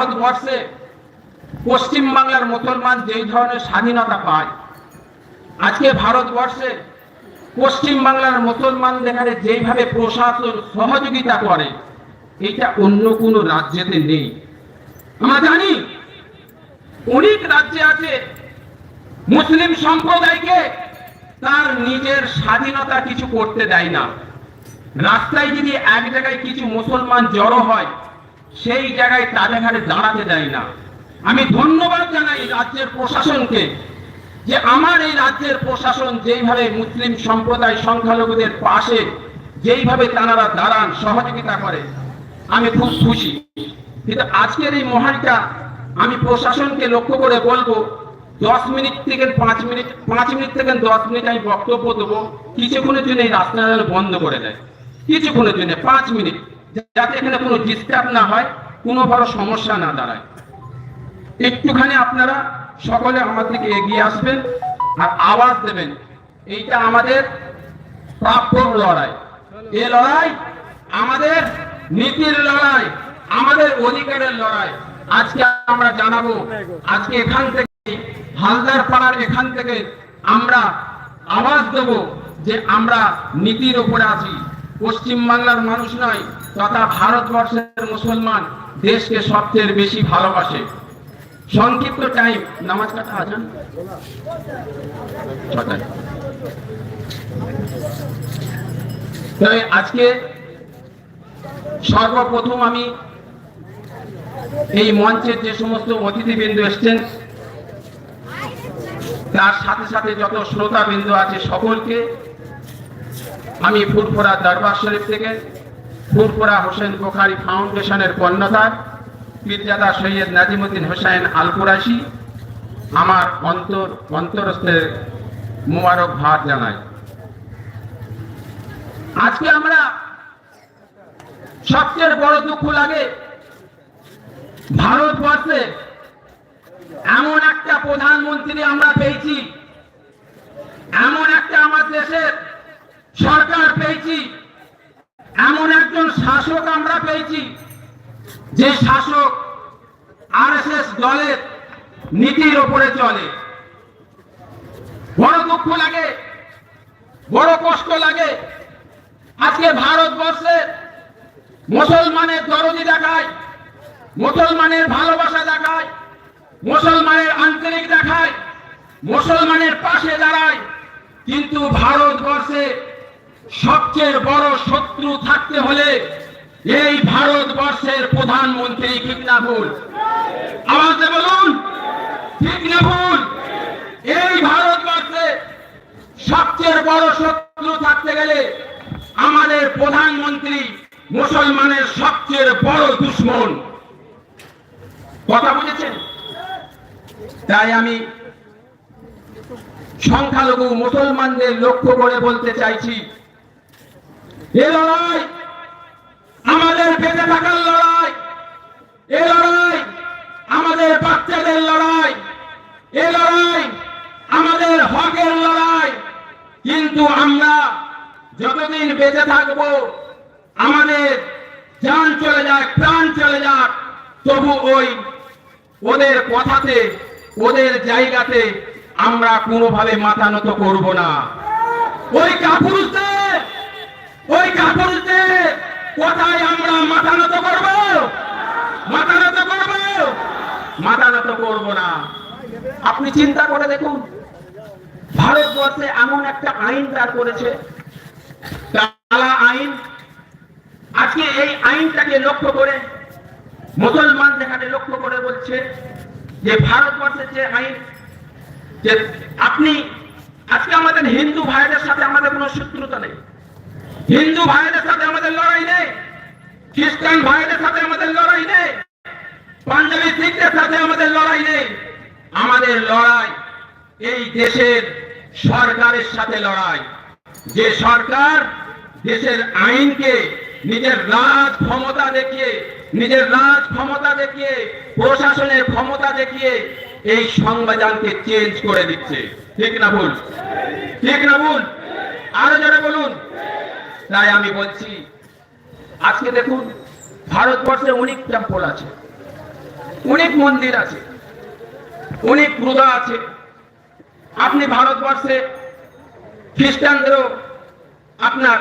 ভারতবর্ষে পশ্চিম বাংলার মুসলমান যেই ধরনের স্বাধীনতা পায়, আজকে ভারতবর্ষে পশ্চিম বাংলার এখানে যেইভাবে প্রশাসন সহযোগিতা করে, এটা অন্য কোনো রাজ্যেতে নেই। আমরা জানি অনেক রাজ্যে আছে মুসলিম সম্প্রদায়কে তার নিজের স্বাধীনতা কিছু করতে দেয় না। রাস্তায় যদি এক জায়গায় কিছু মুসলমান জড়ো হয় সেই জায়গায় তাদের ঘাড়ে দাঁড়াতে দেয় না। আমি ধন্যবাদ জানাই রাজ্যের প্রশাসনকে যে আমার এই রাজ্যের প্রশাসন যেইভাবে মুসলিম সম্প্রদায় সংখ্যালঘুদের পাশে যেইভাবে তারা দাঁড়ান, সহযোগিতা করে, আমি খুব খুশি। কিন্তু আজকের এই মহানটা আমি প্রশাসনকে লক্ষ্য করে বলব, দশ মিনিট থেকে পাঁচ মিনিট পাঁচ মিনিট থেকে দশ মিনিট আমি বক্তব্য দেবো, কিছুক্ষণের জন্য এই রাস্তাটা যেন বন্ধ করে দেয়। কিছুক্ষণের জন্য, পাঁচ মিনিট। যাতে এখানে কোনো ডিস্টার্ব না হয়, কোনো বড় সমস্যা না দাঁড়ায়। একটুখানি আপনারা সকলে আমার দিকে এগিয়ে আসবেন আর আওয়াজ দেবেন। এইটা আমাদের প্রাপ্য লড়াই। এ লড়াই আমাদের নীতির লড়াই, আমাদের অধিকারের লড়াই। আজকে আমরা জানাব, আজকে এখান থেকে, হালদার পাড়ার এখান থেকে আমরা আওয়াজ দেব যে আমরা নীতির ওপরে আছি। পশ্চিম বাংলার মানুষ নয় তথা ভারতবর্ষের মুসলমান দেশকে সবচেয়ে বেশি ভালোবাসে। সংক্ষিপ্ত টাইম নামাজ কাটা আজান ছটায়। আজকে সর্বপ্রথম আমি এই মঞ্চের যে সমস্ত অতিথিবৃন্দ এসছেন, তার সাথে সাথে যত শ্রোতা শ্রোতাবৃন্দ আছে সকলকে, আমি ফুরফুরা দরবার শরীফ থেকে ফুরফুরা হোসেন বোখারি ফাউন্ডেশনের কর্ণধার পীরজাদা সৈয়দ নাজিমুদ্দিন হোসেন আলকুরাশি আমার অন্তর, অন্তরস্থের মুবারক ভাত জানাই। আজকে আমরা সবচেয়ে বড় দুঃখ লাগে, ভারতবর্ষে এমন একটা প্রধানমন্ত্রী আমরা পেয়েছি, এমন একটা আমার দেশের সরকার পেয়েছি এমন একজন শাসক আমরা পেয়েছি, যে শাসক আরএসএস দলের নীতির ওপরে চলে। বড় দুঃখ লাগে, বড় কষ্ট লাগে। আজকে ভারতবর্ষে মুসলমানের দরদি দেখায়, মুসলমানের ভালোবাসা দেখায়, মুসলমানের আন্তরিক দেখায়, মুসলমানের পাশে দাঁড়ায়। কিন্তু ভারতবর্ষে সবচেয়ে বড় শত্রু থাকতে হলে এই ভারতবর্ষের প্রধানমন্ত্রী ঠিক না ভুল বলুন ঠিক না ভুল এই ভারতবর্ষে সবচেয়ে বড় শত্রু থাকতে গেলে আমাদের প্রধানমন্ত্রী মুসলমানের সবচেয়ে বড় দুশ্মন। কথা বুঝেছেন? তাই আমি সংখ্যালঘু মুসলমানদের লক্ষ্য করে বলতে চাইছি এ লড়াই, আমাদের বেঁচে থাকার লড়াই, এ লড়াই, আমাদের বাচ্চাদের লড়াই, এ লড়াই, আমাদের হকের লড়াই। কিন্তু আমরা যতদিন বেঁচে থাকব, আমাদের জান চলে যাক প্রাণ চলে যাক। তবু ওই ওদের কথাতে, ওদের জায়গাতে আমরা কোনোভাবে মাথা নত করব না। ওই কাপুরুষদের ওই কাপুরুষদের কথায় আমরা মাথা নত করব? মাথা করব? করব না। আপনি চিন্তা করে দেখুন, ভারতবর্ষে এমন একটা আইন তার করেছে। কালা আইন। আজকে এই আইনটাকে লক্ষ্য করে মুসলমান যেখানে লক্ষ্য করে বলছে যে ভারতবর্ষের যে আইন, যে আপনি, আজকে আমাদের হিন্দু ভাইদের সাথে আমাদের কোনো শত্রুতা নেই। হিন্দু ভাইদের সাথে আমাদের লড়াই নেই, খ্রিস্টান ভাইদের সাথে আমাদের লড়াই নেই, পাঞ্জাবি শিখদের সাথে আমাদের লড়াই নেই। আমাদের লড়াই এই দেশের সরকারের সাথে লড়াই। যে সরকার দেশের আইনকে, নিজের রাজ ক্ষমতা দেখিয়ে, নিজের রাজ ক্ষমতা দেখিয়ে, প্রশাসনের ক্ষমতা দেখিয়ে এই সংবিধানকে চেঞ্জ করে দিচ্ছে। ঠিক না ভুল? ঠিক না ভুল? আরও যারা বলুন। তাই আমি বলছি, আজকে দেখুন, ভারতবর্ষে অনেক টেম্পল আছে, অনেক মন্দির আছে, অনেক পূজা আছে। আপনি ভারতবর্ষে খ্রিস্টানদেরও আপনার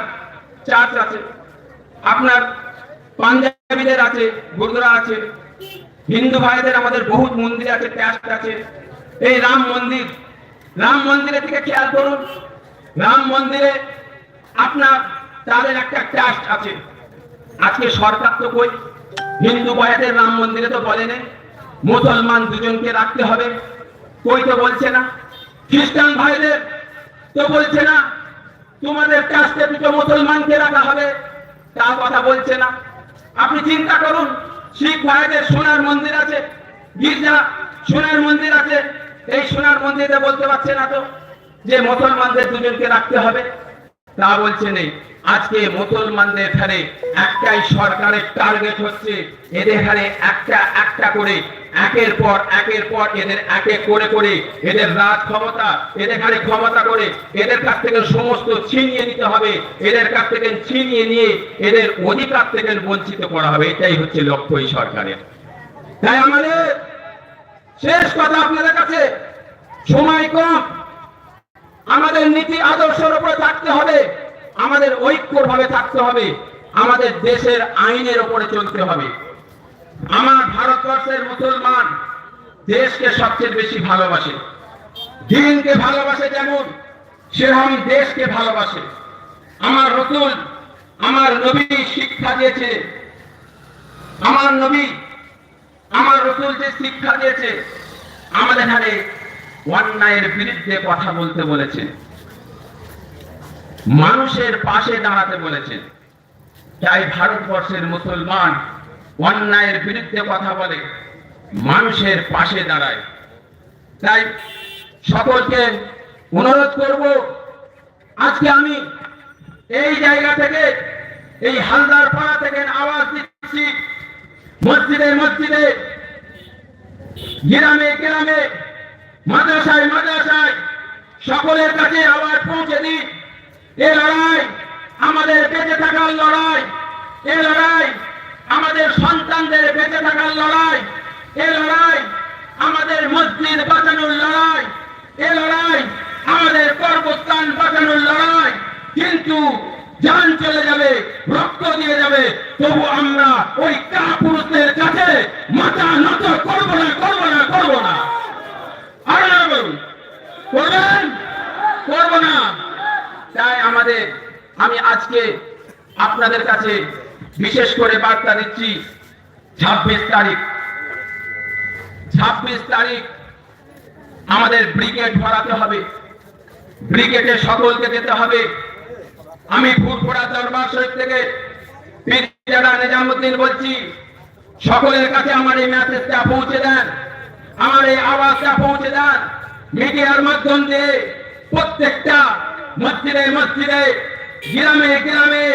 চার্চ আছে, আপনার পাঞ্জাবিদের আছে, গুরুদ্বারা আছে, হিন্দু ভাইদের আমাদের বহুত মন্দির আছে ট্যাস্ট আছে। এই রাম মন্দির, রাম মন্দিরের দিকে খেয়াল করুন। রাম মন্দিরে আপনার তাদের একটা ট্যাস্ট আছে। আজকে সরকার তো কই? হিন্দু ভাইদের রাম মন্দিরে তো বলেনি মুসলমান দুজনকে রাখতে হবে। কই তো বলছে না। খ্রিস্টান ভাইদের তো বলছে না, তোমাদের কাছে দুটো মুসলমানকে রাখা হবে। তার কথা বলছে না। আপনি চিন্তা করুন, শিখ ভাইদের সোনার মন্দির আছে, গির্জা সোনার মন্দির আছে, এই সোনার মন্দিরে বলতে পারছে না তো, যে মুসলমানদের দুজনকে রাখতে হবে। তা বলছে নেই। আজকে মুসলমানদের এখানে একটাই সরকারের টার্গেট হচ্ছে, এদের এখানে একটা একটা করে, একের পর একের পর এদের একে করে করে এদের রাজ ক্ষমতা, এদের এখানে ক্ষমতা করে এদের কাছ থেকে সমস্ত ছিনিয়ে নিতে হবে, এদের কাছ থেকে ছিনিয়ে নিয়ে এদের অধিকার থেকে বঞ্চিত করা হবে, এটাই হচ্ছে লক্ষ্য এই সরকারের। তাই আমাদের শেষ কথা আপনাদের কাছে, সময় কম আমাদের নীতি আদর্শের উপরে থাকতে হবে। আমাদের ঐক্যর ভাবে থাকতে হবে। আমাদের দেশের আইনের উপরে চলতে হবে। আমার ভারতবর্ষের মুসলমান দেশকে সবচেয়ে বেশি ভালোবাসে। দিনকে ভালোবাসে যেমন সেরকম দেশকে ভালোবাসে। আমার রতুল, আমার নবী শিক্ষা দিয়েছে। আমার নবী, আমার রসুল যে শিক্ষা দিয়েছে, আমাদের এখানে অন্যায়ের বিরুদ্ধে কথা বলতে বলেছেন মানুষের পাশে দাঁড়াতে বলেছেন তাই ভারতবর্ষের মুসলমান অন্যায়ের বিরুদ্ধে কথা বলে, মানুষের পাশে দাঁড়ায়। তাই সকলকে অনুরোধ করব, আজকে আমি এই জায়গা থেকে, এই হালদার পাড়া থেকে আওয়াজ দিচ্ছি। মসজিদে মসজিদে, গ্রামে গ্রামে মাদ্রাসায় মাদ্রাসায় সকলের কাছে আওয়াজ পৌঁছে দিই এ লড়াই আমাদের বেঁচে থাকার লড়াই। এ লড়াই আমাদের সন্তানদের বেঁচে থাকার লড়াই। এ লড়াই আমাদের মসজিদ বাঁচানোর লড়াই। এ লড়াই আমাদের কর্মস্থান বাঁচানোর লড়াই। কিন্তু জান চলে যাবে, রক্ত দিয়ে যাবে। তবু আমরা ওই কাপুরুষদের কাছে মাথা নত করব না করব না করব না আর না বলুন করবেন করব না। তাই আমাদের, আমি আজকে আপনাদের কাছে বিশেষ করে বার্তা দিচ্ছি, ছাব্বিশ তারিখ। ছাব্বিশ তারিখ আমাদের ব্রিগেড ভরাতে হবে। ব্রিগেডে সকলকে যেতে হবে। আমি ফুরফুরা দরবার শরীফ থেকে নিজামুদ্দিন বলছি, সকলের কাছে আমার এই মেসেজটা পৌঁছে দেন। আমার এই আওয়াজটা পৌঁছে দেন। মিডিয়ার মাধ্যম দিয়ে প্রত্যেকটা মসজিদে মসজিদে, গ্রামে গ্রামে,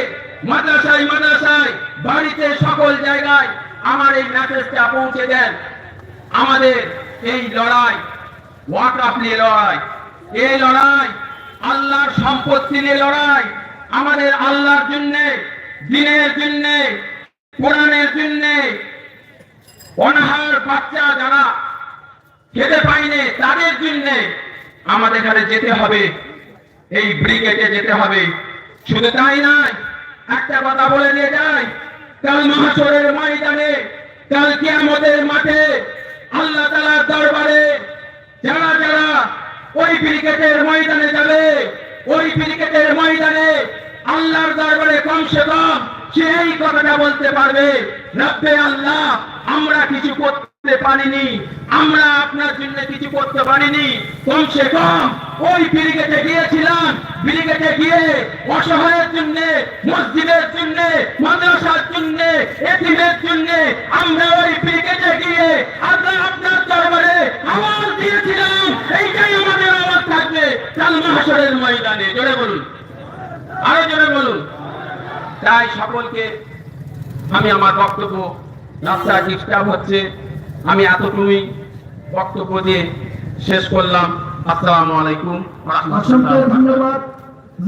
মাদ্রাসায় মাদ্রাসায়, বাড়িতে সকল জায়গায় আমার এই মেসেজটা পৌঁছে দেন। আমাদের এই লড়াই ওয়াকাফ নিয়ে লড়াই। এই লড়াই, আল্লাহর সম্পত্তি নিয়ে লড়াই। আমাদের আল্লাহর জন্য, দিনের জন্য, কোরআনের জন্য অনাহার বাচ্চা যারা খেতে পাইনি তাদের জন্য আমাদের এখানে যেতে হবে। এই ব্রিগেডে যেতে হবে। শুধু তাই নয়, একটা কথা বলে নিয়ে যাই। কাল মহাসরের ময়দানে, কাল কিয়ামতের মাঠে আল্লাহ তালার দরবারে যারা যারা ওই ক্রিকেটের ময়দানে যাবে, ওই ক্রিকেটের ময়দানে আল্লাহর দরবারে কমসে কম সে এই কথাটা বলতে পারবে, রব্বে আল্লাহ, আমরা কিছু করতে পারিনি, আমরা আপনার জন্য কিছু করতে পারিনি। কমসে কম ওই ব্রিগেডে গিয়েছিলাম, ব্রিগেডে গিয়ে অসহায়ের জন্য, মসজিদের জন্য, মাদ্রাসার জন্য, এতিমের জন্য আমরা ওই ব্রিগেডে গিয়ে আল্লাহ আপনার দরবারে আওয়াজ দিয়েছিলাম, এইটাই আমাদের আওয়াজ থাকবে। কাল মাহাসরের ময়দানে, জোরে বলুন। আরও জোরে বলুন। তাই সকলকে আমি আমার বক্তব্য রাস্তা ডিস্টার্ব হচ্ছে। আমি এতটুকুই বক্তব্য দিয়ে শেষ করলাম। আসসালামু আলাইকুম ধন্যবাদ।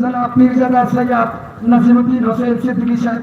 জনাব মির্জা সৈয়দ নাজিমুদ্দিন হোসেন, সিদ্দিকী সাহেব।